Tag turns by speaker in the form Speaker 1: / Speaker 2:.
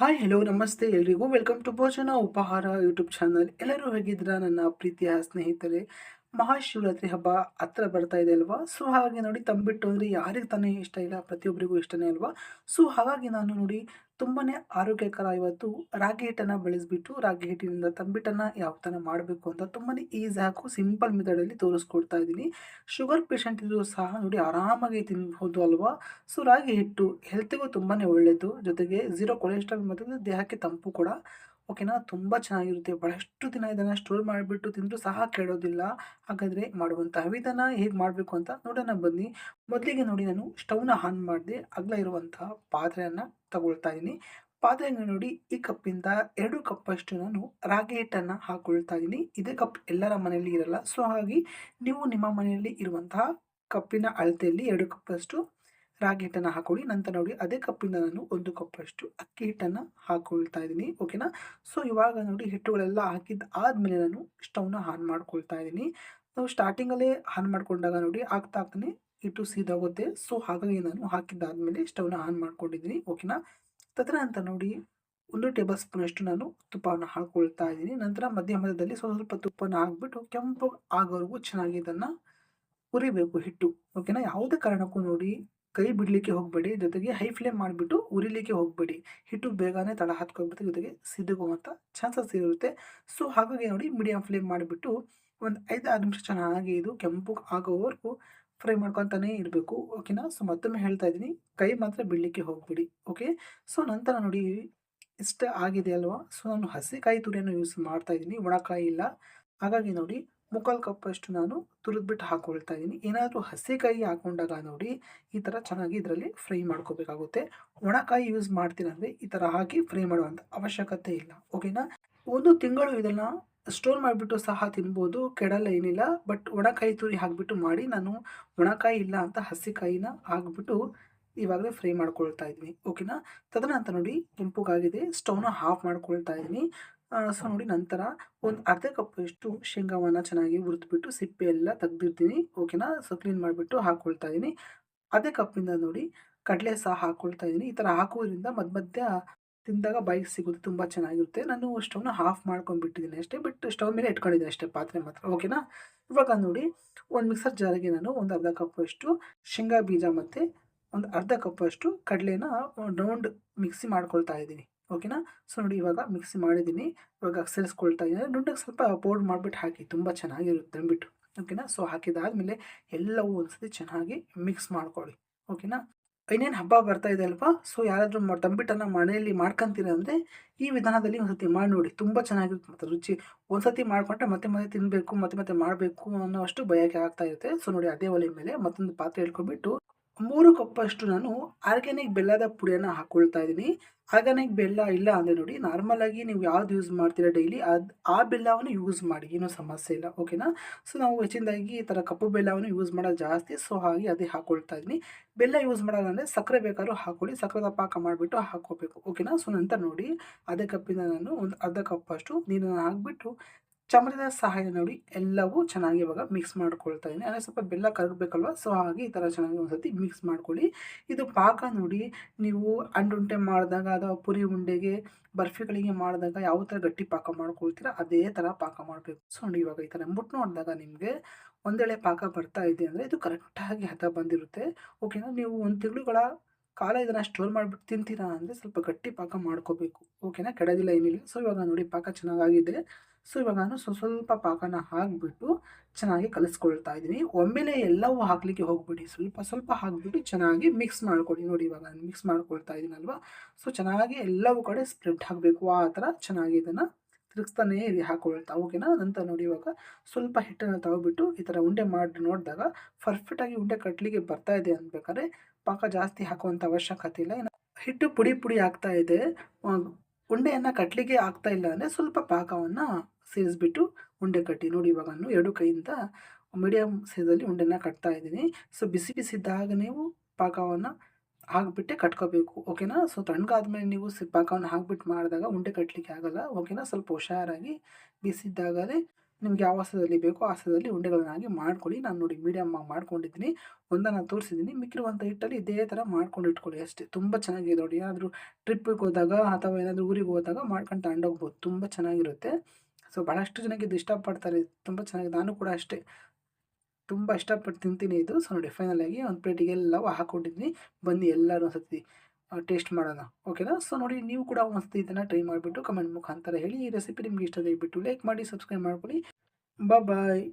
Speaker 1: Hi hello ನಮಸ್ತೆ ಎಲ್ರಿಗೂ. Welcome to ಭೋಜನ ಉಪಹಾರ ಯೂಟ್ಯೂಬ್ ಚಾನಲ್ ಎಲ್ಲರೂ ಹೇಗಿದ್ದೀರಾ? ನನ್ನ ಪ್ರೀತಿಯ ಸ್ನೇಹಿತರೆ ಮಹಾಶಿವರಾತ್ರಿ ಹಬ್ಬ ಹತ್ರ ಬರ್ತಾ ಇದೆ ಅಲ್ವಾ? ಸೊ ಹಾಗಾಗಿ ನೋಡಿ, ತಂಬಿಟ್ಟು ಅಂದರೆ ಯಾರಿಗೆ ತಾನೇ ಇಷ್ಟ ಇಲ್ಲ, ಪ್ರತಿಯೊಬ್ಬರಿಗೂ ಇಷ್ಟನೇ ಅಲ್ವಾ? ಸೊ ಹಾಗಾಗಿ ನಾನು ನೋಡಿ ತುಂಬಾ ಆರೋಗ್ಯಕರ ಇವತ್ತು ರಾಗಿ ಹಿಟ್ಟನ್ನು ಬೆಳೆಸ್ಬಿಟ್ಟು, ರಾಗಿ ಹಿಟ್ಟಿನಿಂದ ತಂಬಿಟ್ಟನ್ನು ಯಾವ ಥರ ಮಾಡಬೇಕು ಅಂತ ತುಂಬಾ ಈಸಿ ಹಾಕು ಸಿಂಪಲ್ ಮೆಥಡಲ್ಲಿ ತೋರಿಸ್ಕೊಡ್ತಾ ಇದ್ದೀನಿ. ಶುಗರ್ ಪೇಷಂಟ್ ಇದ್ದರೂ ಸಹ ನೋಡಿ ಆರಾಮಾಗಿ ತಿನ್ಬೋದು ಅಲ್ವಾ? ಸೊ ರಾಗಿ ಹಿಟ್ಟು ಹೆಲ್ತಿಗೂ ತುಂಬಾ ಒಳ್ಳೆಯದು ಜೊತೆಗೆ ಝೀರೋ ಕೊಲೆಸ್ಟ್ರಾಲ್ ಮತ್ತು ದೇಹಕ್ಕೆ ತಂಪು ಕೂಡ. ಓಕೆನಾ? ತುಂಬ ಚೆನ್ನಾಗಿರುತ್ತೆ. ಬಹಳಷ್ಟು ದಿನ ಇದನ್ನು ಸ್ಟೋರ್ ಮಾಡಿಬಿಟ್ಟು ತಿಂದರೂ ಸಹ ಕೆಡೋದಿಲ್ಲ. ಹಾಗಾದರೆ ಮಾಡುವಂತಹ ವಿಧಾನ ಹೇಗೆ ಮಾಡಬೇಕು ಅಂತ ನೋಡೋಣ ಬನ್ನಿ. ಮೊದಲಿಗೆ ನೋಡಿ ನಾನು ಸ್ಟವ್ನ ಆನ್ ಮಾಡಿದೆ. ಅಗಲ ಇರುವಂತಹ ಪಾತ್ರೆಯನ್ನು ತಗೊಳ್ತಾ ಇದ್ದೀನಿ. ಪಾತ್ರೆಯನ್ನು ನೋಡಿ ಈ ಕಪ್ಪಿಂದ ಎರಡು ಕಪ್ಪಷ್ಟು ನಾನು ರಾಗಿ ಹಿಟ್ಟನ್ನು ಹಾಕೊಳ್ತಾ ಇದ್ದೀನಿ. ಇದೇ ಕಪ್ ಎಲ್ಲರ ಮನೆಯಲ್ಲಿ ಇರಲ್ಲ. ಸೊ ಹಾಗಾಗಿ ನೀವು ನಿಮ್ಮ ಮನೆಯಲ್ಲಿ ಇರುವಂತಹ ಕಪ್ಪಿನ ಅಳತೆಯಲ್ಲಿ ಎರಡು ಕಪ್ಪಷ್ಟು ರಾಗಿ ಹಿಟ್ಟನ್ನು ಹಾಕೊಳ್ಳಿ, ನಂತರ ನೋಡಿ ಅದೇ ಕಪ್ಪಿಂದ ನಾನು ಒಂದು ಕಪ್ಪಷ್ಟು ಅಕ್ಕಿ ಹಿಟ್ಟನ್ನು ಹಾಕೊಳ್ತಾ ಇದ್ದೀನಿ ಓಕೆನಾ ಸೊ ಇವಾಗ ನೋಡಿ ಹಿಟ್ಟುಗಳೆಲ್ಲ ಹಾಕಿದ್ದು ಆದಮೇಲೆ ನಾನು ಸ್ಟವ್ನ ಆನ್ ಮಾಡ್ಕೊಳ್ತಾ ಇದ್ದೀನಿ. ನಾವು ಸ್ಟಾರ್ಟಿಂಗಲ್ಲೇ ಆನ್ ಮಾಡ್ಕೊಂಡಾಗ ನೋಡಿ ಆಗ್ತಾ ಆಗ್ತಾನೆ ಹಿಟ್ಟು ಸೀದಾಗುತ್ತೆ ಸೊ ಹಾಗಾಗಿ ನಾನು ಹಾಕಿದ್ದಾದಮೇಲೆ ಸ್ಟವ್ನ ಆನ್ ಮಾಡ್ಕೊಂಡಿದ್ದೀನಿ ಓಕೆನಾ ತದನಂತರ ನೋಡಿ ಒಂದು ಟೇಬಲ್ ಸ್ಪೂನಷ್ಟು ನಾನು ತುಪ್ಪವನ್ನು ಹಾಕ್ಕೊಳ್ತಾ ಇದ್ದೀನಿ. ನಂತರ ಮಧ್ಯ ಮಧ್ಯದಲ್ಲಿ ಸ್ವಲ್ಪ ಸ್ವಲ್ಪ ತುಪ್ಪನ ಹಾಕ್ಬಿಟ್ಟು ಕೆಂಪು ಆಗೋವರೆಗೂ ಚೆನ್ನಾಗಿ ಇದನ್ನು ಹುರಿಬೇಕು ಹಿಟ್ಟು ಓಕೆನಾ ಯಾವುದೇ ಕಾರಣಕ್ಕೂ ನೋಡಿ ಕೈ ಬಿಡಲಿಕ್ಕೆ ಹೋಗಬೇಡಿ, ಜೊತೆಗೆ ಹೈ ಫ್ಲೇಮ್ ಮಾಡಿಬಿಟ್ಟು ಉರಿಲಿಕ್ಕೆ ಹೋಗಬೇಡಿ. ಹಿಟ್ಟು ಬೇಗನೆ ತಳ ಹತ್ಕೊಬಿಟ್ಟು ಜೊತೆಗೆ ಸಿದ್ಧಗುವಂಥ ಚಾನ್ಸಸ್ ಇರುತ್ತೆ. ಸೊ ಹಾಗಾಗಿ ನೋಡಿ ಮೀಡಿಯಮ್ ಫ್ಲೇಮ್ ಮಾಡಿಬಿಟ್ಟು ಒಂದು ಐದು ಆರು ನಿಮಿಷ ಚೆನ್ನಾಗಿ ಇದು ಕೆಂಪು ಆಗೋವರೆಗೂ ಫ್ರೈ ಮಾಡ್ಕೊತಾನೇ ಇರಬೇಕು. ಓಕೆನಾ ಸೊ ಮತ್ತೊಮ್ಮೆ ಹೇಳ್ತಾ ಇದ್ದೀನಿ, ಕೈ ಮಾತ್ರ ಬಿಡಲಿಕ್ಕೆ ಹೋಗಬೇಡಿ. ಓಕೆ ಸೊ ನಂತರ ನೋಡಿ ಇಷ್ಟ ಆಗಿದೆ ಅಲ್ವಾ ಸೊ ನಾನು ಹಸಿಕಾಯಿ ತುರಿಯನ್ನು ಯೂಸ್ ಮಾಡ್ತಾ ಇದ್ದೀನಿ, ಒಣಕಾಯಿ ಇಲ್ಲ. ಹಾಗಾಗಿ ನೋಡಿ ಮುಕ್ಕಾಲು ಕಪ್ಪಷ್ಟು ನಾನು ತುರಿದ್ಬಿಟ್ಟು ಹಾಕ್ಕೊಳ್ತಾ ಇದ್ದೀನಿ ಏನಾದರೂ ಹಸಿಕಾಯಿ ಹಾಕೊಂಡಾಗ ನೋಡಿ ಈ ಥರ ಚೆನ್ನಾಗಿ ಇದರಲ್ಲಿ ಫ್ರೈ ಮಾಡ್ಕೋಬೇಕಾಗುತ್ತೆ. ಒಣಕಾಯಿ ಯೂಸ್ ಮಾಡ್ತೀರಂದರೆ ಈ ಥರ ಹಾಕಿ ಫ್ರೈ ಮಾಡುವಂಥ ಅವಶ್ಯಕತೆ ಇಲ್ಲ. ಓಕೆನಾ? ಒಂದು ತಿಂಗಳು ಇದನ್ನು ಸ್ಟೋರ್ ಮಾಡಿಬಿಟ್ಟು ಸಹ ತಿನ್ಬೋದು. ಕೆಡಲ್ಲ ಏನಿಲ್ಲ. ಬಟ್ ಒಣಕಾಯಿ ತುರಿ ಹಾಕಿಬಿಟ್ಟು ಮಾಡಿ ನಾನು ಒಣಕಾಯಿ ಇಲ್ಲ ಅಂತ ಹಸಿಕಾಯಿನ ಹಾಕ್ಬಿಟ್ಟು ಇವಾಗಲೇ ಫ್ರೈ ಮಾಡ್ಕೊಳ್ತಾ ಇದ್ದೀನಿ. ಓಕೆನಾ? ತದನಂತರ ನೋಡಿ ಕೆಂಪುಗಾಗಿದೆ. ಸ್ಟವ್ನ ಆಫ್ ಮಾಡ್ಕೊಳ್ತಾ ಇದ್ದೀನಿ ಸೊ ನೋಡಿ ನಂತರ ಒಂದು ಅರ್ಧ ಕಪ್ಪಷ್ಟು ಶೇಂಗಾವನ್ನು ಚೆನ್ನಾಗಿ ಹುರಿದ್ಬಿಟ್ಟು ಸಿಪ್ಪೆ ಎಲ್ಲ ತೆಗ್ದಿರ್ತೀನಿ ಓಕೆನಾ ಸೊ ಕ್ಲೀನ್ ಮಾಡಿಬಿಟ್ಟು ಹಾಕ್ಕೊಳ್ತಾ ಇದ್ದೀನಿ ಅದೇ ಕಪ್ಪಿಂದ ನೋಡಿ ಕಡಲೆ ಸಹ ಹಾಕ್ಕೊಳ್ತಾ ಇದ್ದೀನಿ ಈ ಥರ ಹಾಕೋದ್ರಿಂದ ಮಧ್ಯ ಮಧ್ಯ ತಿಂದಾಗ ಬಾಯಿಗೆ ಸಿಗುತ್ತೆ ತುಂಬ ಚೆನ್ನಾಗಿರುತ್ತೆ. ನಾನು ಸ್ಟವ್ನ ಹಾಫ್ ಮಾಡ್ಕೊಂಡ್ಬಿಟ್ಟಿದ್ದೀನಿ ಅಷ್ಟೇ ಬಟ್ ಸ್ಟವ್ ಮೇಲೆ ಇಟ್ಕೊಂಡಿದ್ದೀನಿ ಅಷ್ಟೇ ಪಾತ್ರೆ ಮಾತ್ರ. ಓಕೆನಾ ಇವಾಗ ನೋಡಿ ಒಂದು ಮಿಕ್ಸರ್ ಜಾರಿಗೆ ನಾನು ಒಂದು ಅರ್ಧ ಕಪ್ಪಷ್ಟು ಶೇಂಗಾ ಬೀಜ ಮತ್ತು ಒಂದು ಅರ್ಧ ಕಪ್ಪಷ್ಟು ಕಡಲೆನ ರೌಂಡ್ ಮಿಕ್ಸಿ ಮಾಡ್ಕೊಳ್ತಾ ಇದ್ದೀನಿ ಓಕೆನಾ? ಸೊ ನೋಡಿ ಇವಾಗ ಮಿಕ್ಸಿ ಮಾಡಿದ್ದೀನಿ. ಇವಾಗ ಸೇರಿಸ್ಕೊಳ್ತಾ ಇದ್ದೀನಿ. ನುಣ್ಣಗೆ ಸ್ವಲ್ಪ ಪೌಡ್ರ್ ಮಾಡಿಬಿಟ್ಟು ಹಾಕಿ, ತುಂಬ ಚೆನ್ನಾಗಿರುತ್ತೆ ಅಂದ್ಬಿಟ್ಟು. ಓಕೆನಾ? ಸೊ ಹಾಕಿದಾದಮೇಲೆ ಎಲ್ಲವೂ ಒಂದ್ಸತಿ ಚೆನ್ನಾಗಿ ಮಿಕ್ಸ್ ಮಾಡ್ಕೊಳ್ಳಿ. ಓಕೆನಾ? ಇನ್ನೇನು ಹಬ್ಬ ಬರ್ತಾ ಇದೆ ಅಲ್ವಾ? ಸೊ ಯಾರಾದರೂ ತಂಬಿಟ್ಟನ್ನು ಮನೆಯಲ್ಲಿ ಮಾಡ್ಕೊಂತೀರ ಅಂದರೆ ಈ ವಿಧಾನದಲ್ಲಿ ಒಂದು ಸತಿ ಮಾಡಿ ನೋಡಿ. ತುಂಬ ಚೆನ್ನಾಗಿರುತ್ತೆ. ಮತ್ತು ರುಚಿ ಒಂದು ಸತಿ ಮಾಡಿಕೊಂಡ್ರೆ ಮತ್ತೆ ಮತ್ತೆ ತಿನ್ನಬೇಕು ಮತ್ತೆ ಮತ್ತೆ ಮಾಡಬೇಕು ಅನ್ನೋ ಅಷ್ಟು ಬಯಕೆ ಆಗ್ತಾ ಇರುತ್ತೆ. ಸೊ ನೋಡಿ ಅದೇ ಒಲೆ ಮೇಲೆ ಮತ್ತೊಂದು ಪಾತ್ರೆ ಇಟ್ಕೊಂಡ್ಬಿಟ್ಟು ಮೂರು ಕಪ್ಪಷ್ಟು ನಾನು ಆರ್ಗ್ಯಾನಿಕ್ ಬೆಲ್ಲದ ಪುಡಿಯನ್ನು ಹಾಕ್ಕೊಳ್ತಾ ಇದ್ದೀನಿ. ಆರ್ಗ್ಯಾನಿಕ್ ಬೆಲ್ಲ ಇಲ್ಲ ಅಂದರೆ ನೋಡಿ ನಾರ್ಮಲಾಗಿ ನೀವು ಯಾವ್ದು ಯೂಸ್ ಮಾಡ್ತೀರಾ ಡೈಲಿ ಅದು, ಆ ಬೆಲ್ಲವನ್ನು ಯೂಸ್ ಮಾಡಿ ಏನೂ ಸಮಸ್ಯೆ ಇಲ್ಲ ಓಕೆನಾ ಸೊ ನಾವು ಹೆಚ್ಚಿನದಾಗಿ ಈ ಥರ ಕಪ್ಪು ಬೆಲ್ಲವನ್ನು ಯೂಸ್ ಮಾಡೋದು ಜಾಸ್ತಿ ಸೊ ಹಾಗೆ ಅದೇ ಹಾಕ್ಕೊಳ್ತಾ ಇದ್ದೀನಿ. ಬೆಲ್ಲ ಯೂಸ್ ಮಾಡೋಲ್ಲ ಅಂದರೆ ಸಕ್ಕರೆ ಬೇಕಾದ್ರೂ ಹಾಕೊಳ್ಳಿ, ಸಕ್ಕರೆ ಪಾಕ ಮಾಡಿಬಿಟ್ಟು ಹಾಕೋಬೇಕು ಓಕೆನಾ ಸೊ ನಂತರ ನೋಡಿ, ಅದೇ ಕಪ್ಪಿಂದ ನಾನು ಒಂದು ಅರ್ಧ ಕಪ್ಪಷ್ಟು ನೀರನ್ನು ಹಾಕಿಬಿಟ್ಟು ಚಮಚದ ಸಹಾಯ ನೋಡಿ ಎಲ್ಲವೂ ಚೆನ್ನಾಗಿ ಇವಾಗ ಮಿಕ್ಸ್ ಮಾಡ್ಕೊಳ್ತಾ ಇದ್ದೀನಿ. ಅಂದರೆ ಸ್ವಲ್ಪ ಬೆಲ್ಲ ಕರಗಬೇಕಲ್ವ ಸೊ ಹಾಗೆ ಈ ಥರ ಚೆನ್ನಾಗಿ ಒಂದು ಸತಿ ಮಿಕ್ಸ್ ಮಾಡ್ಕೊಳ್ಳಿ. ಇದು ಪಾಕ ನೋಡಿ ನೀವು ಅಂಡುಂಟೆ ಮಾಡಿದಾಗ ಅಥವಾ ಪುರಿ ಉಂಡೆಗೆ, ಬರ್ಫಿಗಳಿಗೆ ಮಾಡಿದಾಗ ಯಾವ ಥರ ಗಟ್ಟಿ ಪಾಕ ಮಾಡ್ಕೊಳ್ತೀರಾ ಅದೇ ಥರ ಪಾಕ ಮಾಡಬೇಕು. ಸೊ ನೋಡಿ ಇವಾಗ ಈ ಥರ ಮುಟ್ಟು ನೋಡಿದಾಗ ನಿಮಗೆ ಒಂದೇಳೆ ಪಾಕ ಬರ್ತಾ ಇದೆ ಅಂದರೆ ಇದು ಕರೆಕ್ಟಾಗಿ ಹದ ಬಂದಿರುತ್ತೆ. ಓಕೆನಾ ನೀವು ಒಂದು ತಿಂಗಳುಗಳ ಕಾಲ ಇದನ್ನು ಸ್ಟೋರ್ ಮಾಡಿಬಿಟ್ಟು ತಿಂತೀರಾ ಅಂದರೆ ಸ್ವಲ್ಪ ಗಟ್ಟಿ ಪಾಕ ಮಾಡ್ಕೋಬೇಕು. ಓಕೆನಾ ಕೆಡೋದಿಲ್ಲ ಏನಿಲ್ಲ. ಸೊ ಇವಾಗ ನೋಡಿ ಪಾಕ ಚೆನ್ನಾಗಾಗಿದೆ. ಸೊ, ಇವಾಗ ನಾನು ಸ್ವಲ್ಪ ಪಾಕನ ಹಾಕಿಬಿಟ್ಟು ಚೆನ್ನಾಗಿ ಕಲಿಸ್ಕೊಳ್ತಾ ಇದ್ದೀನಿ. ಒಮ್ಮೆಲೆ ಎಲ್ಲವೂ ಹಾಕಲಿಕ್ಕೆ ಹೋಗ್ಬಿಡಿ. ಸ್ವಲ್ಪ ಸ್ವಲ್ಪ ಹಾಕಿಬಿಟ್ಟು ಚೆನ್ನಾಗಿ ಮಿಕ್ಸ್ ಮಾಡ್ಕೊಳ್ಳಿ ನೋಡಿ, ಇವಾಗ ನಾನು ಮಿಕ್ಸ್ ಮಾಡ್ಕೊಳ್ತಾ ಇದ್ದೀನಲ್ವ? ಸೊ, ಚೆನ್ನಾಗಿ ಎಲ್ಲವೂ ಕಡೆ ಸ್ಪ್ರೆಡ್ ಹಾಕಬೇಕು. ಆ ಥರ ಚೆನ್ನಾಗಿ ಇದನ್ನು ತಿರುಗಿಸ್ತಾನೇ ಇಲ್ಲಿ ಹಾಕೊಳ್ತಾ ಓಕೆನಾ? ನಂತರ ನೋಡಿ, ಇವಾಗ ಸ್ವಲ್ಪ ಹಿಟ್ಟನ್ನು ತಗೊಬಿಟ್ಟು ಈ ಥರ ಉಂಡೆ ಮಾಡಿ ನೋಡಿದಾಗ ಪರ್ಫೆಕ್ಟಾಗಿ ಉಂಡೆ ಕಟ್ಟಲಿಕ್ಕೆ ಬರ್ತಾ ಇದೆ ಅನ್ಬೇಕಾದ್ರೆ ಪಾಕ ಜಾಸ್ತಿ ಹಾಕುವಂಥ ಅವಶ್ಯಕತೆ ಇಲ್ಲ. ಹಿಟ್ಟು ಪುಡಿ ಪುಡಿ ಆಗ್ತಾ ಇದೆ. ಉಂಡೆಯನ್ನು ಕಟ್ಟಲಿಕ್ಕೆ ಆಗ್ತಾ ಇಲ್ಲ ಅಂದರೆ ಸ್ವಲ್ಪ ಪಾಕವನ್ನು ಸೇರಿಸ್ಬಿಟ್ಟು ಉಂಡೆ ಕಟ್ಟಿ. ನೋಡಿ ಇವಾಗ ನಾನು ಎರಡು ಕೈಯಿಂದ ಮೀಡಿಯಮ್ ಸೈಜಲ್ಲಿ ಉಂಡೆನ ಕಟ್ತಾ ಇದ್ದೀನಿ. ಸೊ ಬಿಸಿ ಬಿಸಿದಾಗ ನೀವು ಪಾಕವನ್ನು ಹಾಕ್ಬಿಟ್ಟೆ ಕಟ್ಕೋಬೇಕು ಓಕೆನಾ ಸೊ ತಣ್ಣಗಾದ್ಮೇಲೆ ನೀವು ಪಾಕವನ್ನು ಹಾಕ್ಬಿಟ್ಟು ಮಾಡಿದಾಗ ಉಂಡೆ ಕಟ್ಟಲಿಕ್ಕೆ ಆಗೋಲ್ಲ ಓಕೆನಾ ಸ್ವಲ್ಪ ಹುಷಾರಾಗಿ ಬಿಸಿದ್ದಾಗಲೇ ನಿಮ್ಗೆ ಯಾವ ಹಸದಲ್ಲಿ ಬೇಕೋ ಆ ಹಸದಲ್ಲಿ ಉಂಡೆಗಳನ್ನಾಗಿ ಮಾಡ್ಕೊಳ್ಳಿ. ನಾನು ನೋಡಿ ಮೀಡಿಯಮ್ ಮಾಡ್ಕೊಂಡಿದ್ದೀನಿ. ಒಂದನ್ನು ತೋರಿಸಿದ್ದೀನಿ. ಮಿಕ್ಕಿರುವಂಥ ಹಿಟ್ಟಲ್ಲಿ ಇದೇ ಥರ ಮಾಡ್ಕೊಂಡು ಇಟ್ಕೊಳ್ಳಿ ಅಷ್ಟೇ. ತುಂಬ ಚೆನ್ನಾಗಿದೆ ನೋಡಿ. ಏನಾದರೂ ಟ್ರಿಪ್ಪಿಗೆ ಹೋದಾಗ ಅಥವಾ ಏನಾದರೂ ಊರಿಗೆ ಹೋದಾಗ ಮಾಡ್ಕೊಂಡು ತಗೊಂಡೋಗ್ಬೋದು. ತುಂಬ ಚೆನ್ನಾಗಿರುತ್ತೆ. ಸೊ ಭಾಳಷ್ಟು ಜನಕ್ಕೆ ಇದು ಇಷ್ಟಪಡ್ತಾರೆ. ತುಂಬ ಚೆನ್ನಾಗಿದೆ. ನಾನು ಕೂಡ ಅಷ್ಟೇ. ತುಂಬ ಇಷ್ಟಪಟ್ಟು ತಿಂತೀನಿ ಇದು. ಸೊ ನೋಡಿ ಫೈನಲ್ ಆಗಿ ಒಂದು ಪ್ಲೇಟಿಗೆ ಎಲ್ಲವೂ ಹಾಕ್ಕೊಂಡಿದ್ದೀನಿ ಬನ್ನಿ ಎಲ್ಲರೂ ಒಂದ್ಸತಿ. ಟೇಸ್ಟ್ ಮಾಡೋಣ ಓಕೆನಾ ಸೊ ನೋಡಿ, ನೀವು ಕೂಡ ಒಂದ್ಸತಿ ಇದನ್ನು ಟ್ರೈ ಮಾಡಿಬಿಟ್ಟು ಕಮೆಂಟ್ ಮುಖಾಂತರ ಹೇಳಿ ಈ ರೆಸಿಪಿ ನಿಮ್ಗೆ ಇಷ್ಟ ಆಗಿಬಿಟ್ಟು ಲೈಕ್ ಮಾಡಿ ಸಬ್ಸ್ಕ್ರೈಬ್ ಮಾಡ್ಕೊಳ್ಳಿ. ಬಾಯ್